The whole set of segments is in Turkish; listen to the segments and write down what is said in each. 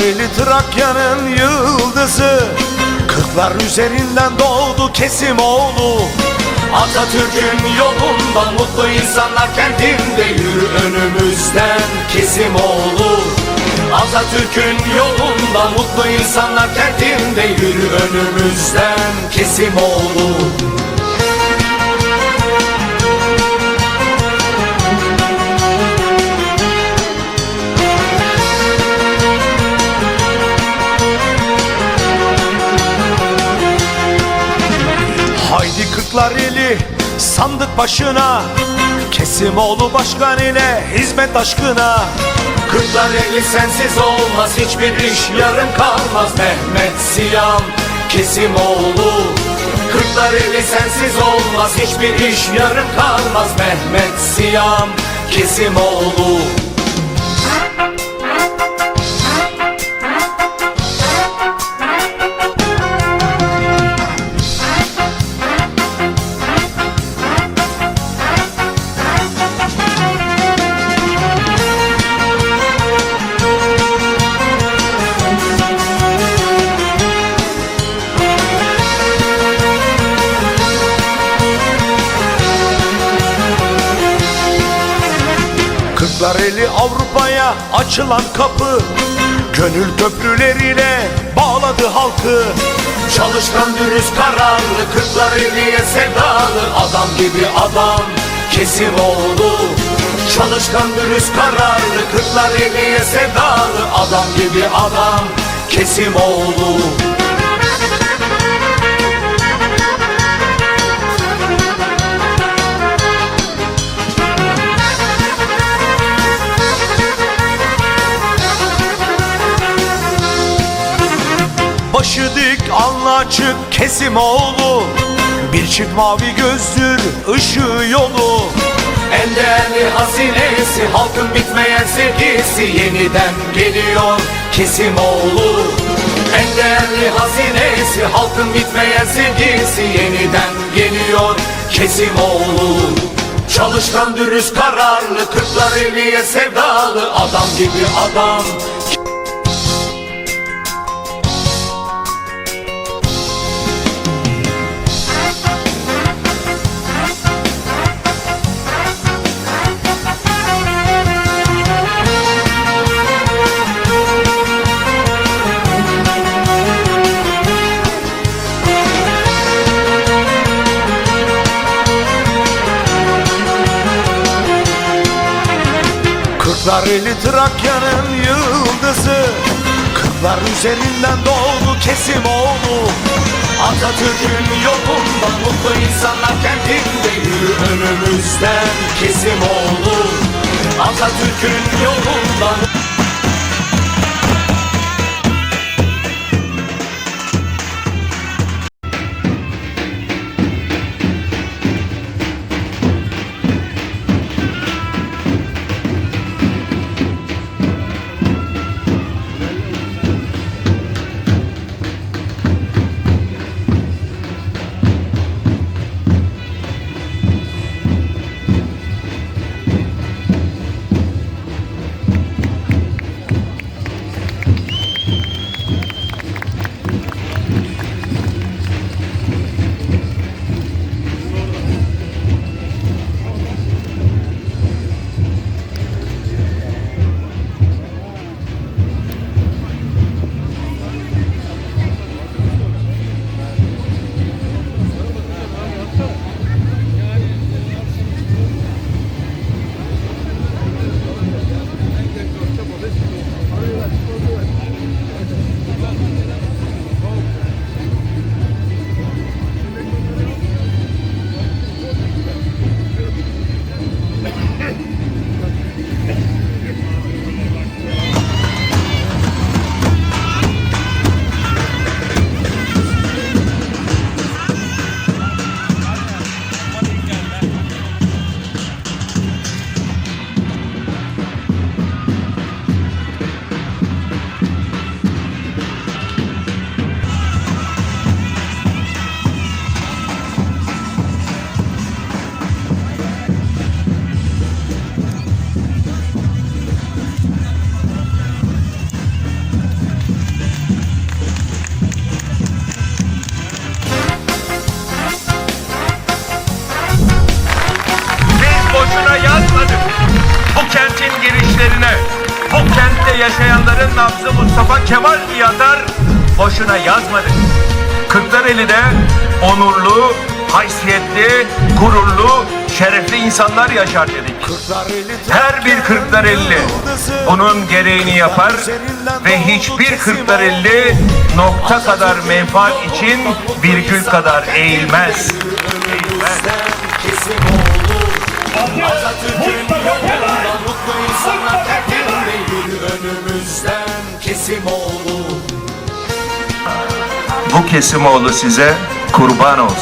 Kırklareli Trakya'nın yıldızı. Kırklar üzerinden doğdu Kesimoğlu Atatürk'ün yolunda mutlu insanlar kendinde yürü önümüzden Kesimoğlu Atatürk'ün yolunda mutlu insanlar kendinde yürü önümüzden Kesimoğlu Haydi sandık başına. Kesimoğlu başkan ile hizmet aşkına. Kırklareli sensiz olmaz hiçbir iş yarım kalmaz. Mehmet Siyam Kesimoğlu Kırklareli sensiz olmaz hiçbir iş yarım kalmaz. Mehmet Siyam Kesimoğlu Kırklareli Avrupa'ya açılan kapı Gönül köprüleriyle bağladı halkı. Çalışkan dürüst kararlı Kırklareli'ye sevdalı Adam gibi adam Kesimoğlu Çalışkan dürüst kararlı Kırklareli'ye sevdalı Adam gibi adam Kesimoğlu Başı dik alnı açık Kesimoğlu Bir çift mavi gözlür ışığı yolu. En değerli hazinesi halkın bitmeyen sevgisi yeniden geliyor Kesimoğlu En değerli hazinesi halkın bitmeyen sevgisi yeniden geliyor Kesimoğlu Çalışkan dürüst kararlı Kırklareli'ye sevdalı adam gibi adam Kırklareli Trakya'nın yıldızı. Kırklar üzerinden doğdu Kesimoğlu Atatürk'ün yolunda mutlu insanlar kendinde yürü önümüzden Kesimoğlu Atatürk'ün yolunda girişlerine bu kentte yaşayanların nabzı Mustafa Kemal diye atar boşuna yazmadık. Kırklareli'de onurlu, haysiyetli, gururlu, şerefli insanlar yaşar dedik. Her bir Kırklareli bunun gereğini yapar ve hiçbir Kırklareli nokta kadar menfaat için virgül kadar eğilmez. Eğilmez. Kesim önümüzden kesim olur Bu Kesimoğlu size kurban olsun.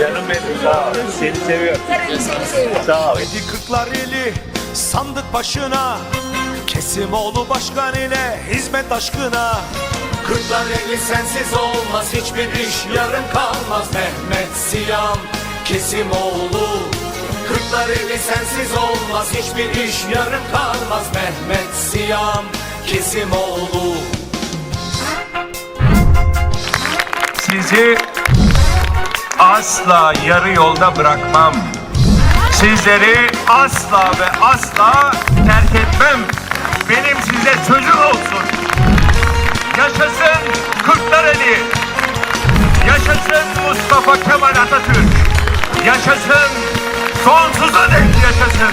Canım benim sağ ol. Seni seviyorum. Sağ ol. Edi Kırklareli sandık başına Kesimoğlu başkan ile hizmet aşkına Kırklareli sensiz olmaz hiçbir iş yarım kalmaz Mehmet Siyam Kesimoğlu Kırklareli sensiz olmaz hiçbir iş yarım kalmaz Mehmet Siyam Kesimoğlu Sizi asla yarı yolda bırakmam. Sizleri asla ve asla terk etmem. Benim size sözüm olsun. Yaşasın Kırklareli. Yaşasın Mustafa Kemal Atatürk. Yaşasın sonsuza dek yaşasın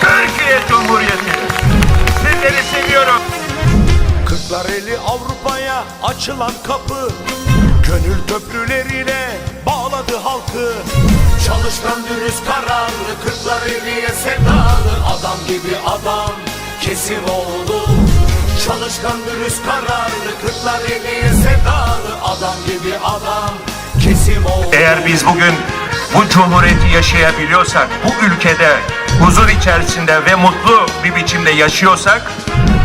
Türkiye Cumhuriyeti. Sizleri seviyorum. Kırklareli Avrupa'ya açılan kapı Gönül köprüleriyle bağladı halkı. Çalışkan dürüst kararlı Kırklareli'ye sevdalı. Adam gibi adam kesim oldu Çalışkan dürüst kararlı Kırklareli'ye sevdalı. Adam gibi adam kesim oldu Eğer biz bugün bu cumhuriyeti yaşayabiliyorsak, bu ülkede huzur içerisinde ve mutlu bir biçimde yaşıyorsak,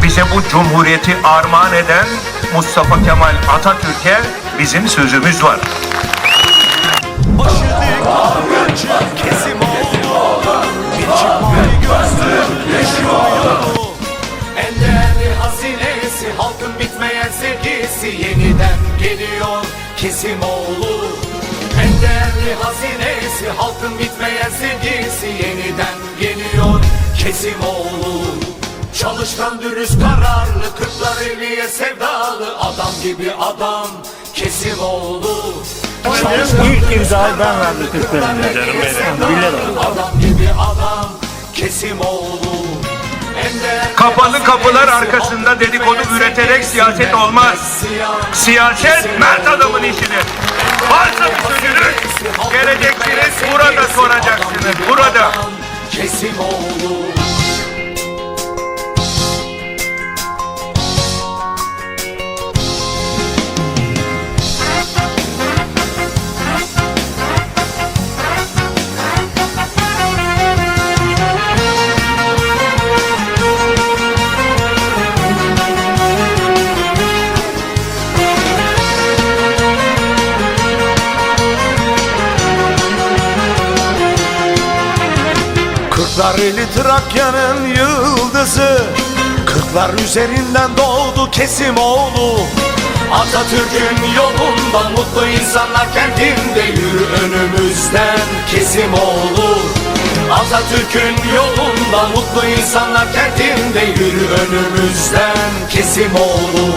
bize bu cumhuriyeti armağan eden Mustafa Kemal Atatürk'e bizim sözümüz var. Başı dik kavgacı kesim oldu çift mavi gözlü yaşıyor En değerli hazinesi halkın bitmeyen sevgisi Yeniden geliyor kesim oğlu Değerli hazinesi halkın bitmeyen sevgisi Yeniden geliyor kesim oğlu Çalışkan dürüst kararlı Kırklareli'ye sevdalı Adam gibi adam kesim oğlu İlk imzayı ben verdim benim. Bilir o. Adam gibi adam kesim oğlu En değerli Kapalı kapılar arkasında dedikodu üreterek siyaset olmaz. Siyaset mert adamın işidir. Varsa bir sözünüz geleceksiniz burada soracaksınız. Burada. Kesim oğlu Kırklareli Trakya'nın yıldızı. Kırklar üzerinden doğdu kesim oğlu. Atatürk'ün yolunda mutlu insanlar kendinde yürü önümüzden kesim oğlu. Atatürk'ün yolunda mutlu insanlar kendinde yürü önümüzden kesim oğlu